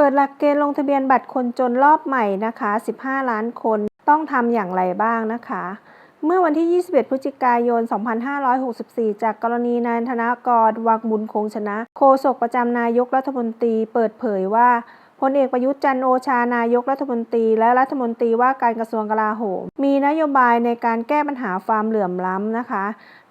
เปิดหลักเกณฑ์ลงทะเบียนบัตรคนจนรอบใหม่นะคะ 15 ล้านคนต้องทำอย่างไรบ้างนะคะ เมื่อวันที่ 21 พฤศจิกายน 2564 จากกรณีนายธนากร วังบุญคงชนะ โฆษกประจำนายกรัฐมนตรี เปิดเผยว่า พลเอกประยุทธ์จันโอชานายกรัฐมนตรี และรัฐมนตรีว่าการกระทรวงกลาโหม มีนโยบายในการแก้ปัญหาความเหลื่อมล้ำนะคะ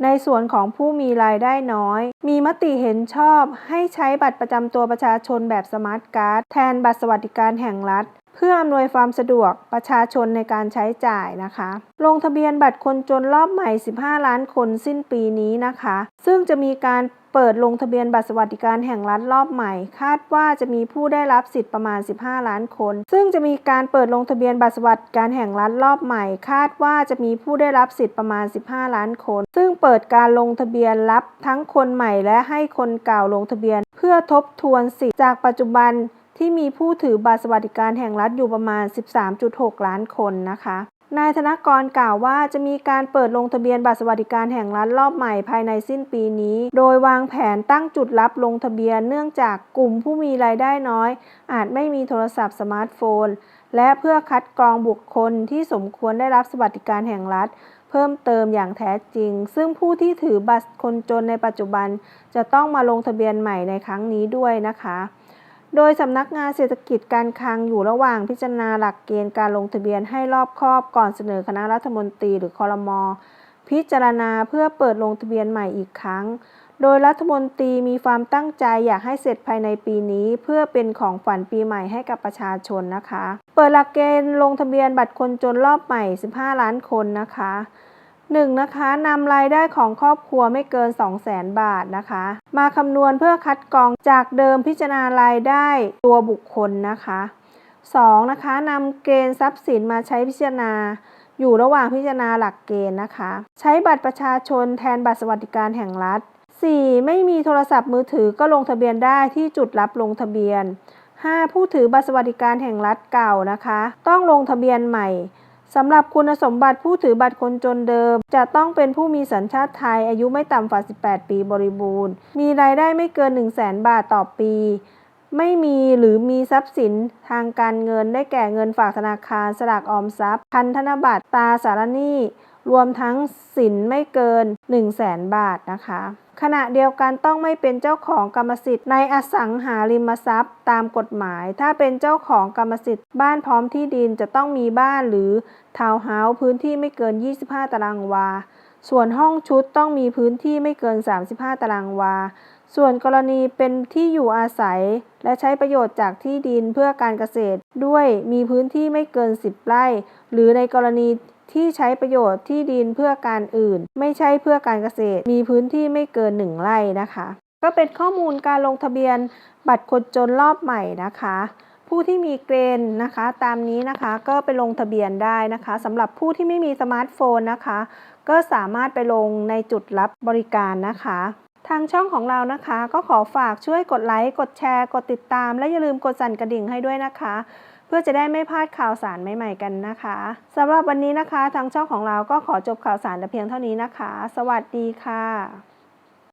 ในส่วนของผู้มีรายได้น้อย มีมติเห็นชอบให้ใช้บัตรประจำตัวประชาชนแบบสมาร์ทการ์ดแทนบัตรสวัสดิการแห่งรัฐ เพื่ออำนวยความสะดวกประชาชนในการใช้จ่ายนะคะ ลงทะเบียนบัตรคนจนรอบใหม่ 15 ล้านคนสิ้นปีนี้นะคะ ซึ่งจะมีการเปิดลงทะเบียนบัตรสวัสดิการแห่งรัฐรอบใหม่ คาดว่าจะมีผู้ได้รับสิทธิ์ประมาณ 15 ล้านคน ซึ่งจะมีการเปิดลงทะเบียนบัตรสวัสดิการแห่งรัฐรอบใหม่ คาดว่าจะมีผู้ได้รับสิทธิ์ประมาณ 15 ล้านคน ซึ่งเปิดการลงทะเบียนรับทั้งคนใหม่และให้คนเก่าลงทะเบียน เพื่อทบทวนสิทธิ์จากปัจจุบัน ที่มีผู้ถือบัตรสวัสดิการแห่งรัฐอยู่ประมาณ 13.6 ล้านคนนะคะ นายธนกรกล่าวว่าจะมีการเปิดลงทะเบียนบัตรสวัสดิการแห่งรัฐรอบใหม่ภายในสิ้นปีนี้ โดยวางแผนตั้งจุดรับลงทะเบียนเนื่องจากกลุ่มผู้มีรายได้น้อย อาจไม่มีโทรศัพท์สมาร์ทโฟน และเพื่อคัดกรองบุคคลที่สมควรได้รับสวัสดิการแห่งรัฐเพิ่มเติมอย่างแท้จริง ซึ่งผู้ที่ถือบัตรคนจนในปัจจุบัน จะต้องมาลงทะเบียนใหม่ในครั้งนี้ด้วยนะคะ โดยสำนักงานเศรษฐกิจการคลังอยู่ระหว่างพิจารณาหลักเกณฑ์การลงทะเบียนให้รอบคอบก่อนเสนอคณะรัฐมนตรีหรือคอรมอพิจารณาเพื่อเปิดลงทะเบียนใหม่อีกครั้ง โดยรัฐมนตรีมีความตั้งใจอยากให้เสร็จภายในปีนี้ เพื่อเป็นของฝันปีใหม่ให้กับประชาชนนะคะ เปิดหลักเกณฑ์ลงทะเบียนบัตรคนจนรอบใหม่ 15 ล้านคนนะคะ หนึ่งนะคะนำรายได้ของครอบครัวไม่เกิน 2 0 0แสนบาทนะคะ มาคำนวณเพื่อคัดกรองจากเดิมพิจารณารายได้ตัวบุคคลนะคะ 2. นะคะนำเกณฑ์ทรัพย์สินมาใช้พิจารณา อยู่ระหว่างพิจารณาหลักเกณฑ์นะคะ ใช้บัตรประชาชนแทนบัตรสวัสดิการแห่งรัฐ 4. ไม่มีโทรศัพท์มือถือก็ลงทะเบียนได้ที่จุดรับลงทะเบียน 5. ผู้ถือบัตรสวัสดิการแห่งรัฐเก่านะคะ ต้องลงทะเบียนใหม่ สำหรับคุณสมบัติผู้ถือบัตรคนจนเดิม จะต้องเป็นผู้มีสัญชาติไทยอายุไม่ต่ำกว่า 18 ปีบริบูรณ์ มีรายได้ไม่เกิน 1 0 0 0 0แบาทต่อปี ไม่มีหรือมีทรัพย์สินทางการเงินได้แก่เงินฝากธนาคาร สลากออมทรัพย์ พันธนบัตรตราสารหนี้ รวมทั้งสินไม่เกิน 1 0 0 0 0แบาทนะคะ ขณะเดียวกันต้องไม่เป็นเจ้าของกรรมสิทธิ์ในอสังหาริมทรัพย์ ตามกฎหมาย ถ้าเป็นเจ้าของกรรมสิทธิ์บ้านพร้อมที่ดินจะต้องมีบ้านหรือทาวน์เฮาส์พื้นที่ไม่เกิน 25 ตารางวา ส่วนห้องชุดต้องมีพื้นที่ไม่เกิน 35 ตารางวา ส่วนกรณีเป็นที่อยู่อาศัย และใช้ประโยชน์จากที่ดินเพื่อการเกษตร ด้วยมีพื้นที่ไม่เกิน 10 ไร่ หรือในกรณี ที่ใช้ประโยชน์ที่ดินเพื่อการอื่น ไม่ใช่เพื่อการเกษตร มีพื้นที่ไม่เกิน 1 ไร่นะคะ ก็เป็นข้อมูลการลงทะเบียนบัตรคนจนรอบใหม่นะคะ ผู้ที่มีเกณฑ์นะคะ ตามนี้นะคะก็ไปลงทะเบียนได้นะคะสำหรับผู้ที่ไม่มีสมาร์ทโฟนนะคะ ก็สามารถไปลงในจุดรับบริการนะคะทางช่องของเรานะคะ ก็ขอฝากช่วยกดไลค์ กดแชร์ กดติดตาม และอย่าลืมกดสั่นกระดิ่งให้ด้วยนะคะ เพื่อจะได้ไม่พลาดข่าวสารใหม่ๆกันนะคะสำหรับวันนี้นะคะ ทางช่องของเราก็ขอจบข่าวสารแต่เพียงเท่านี้นะคะ สวัสดีค่ะ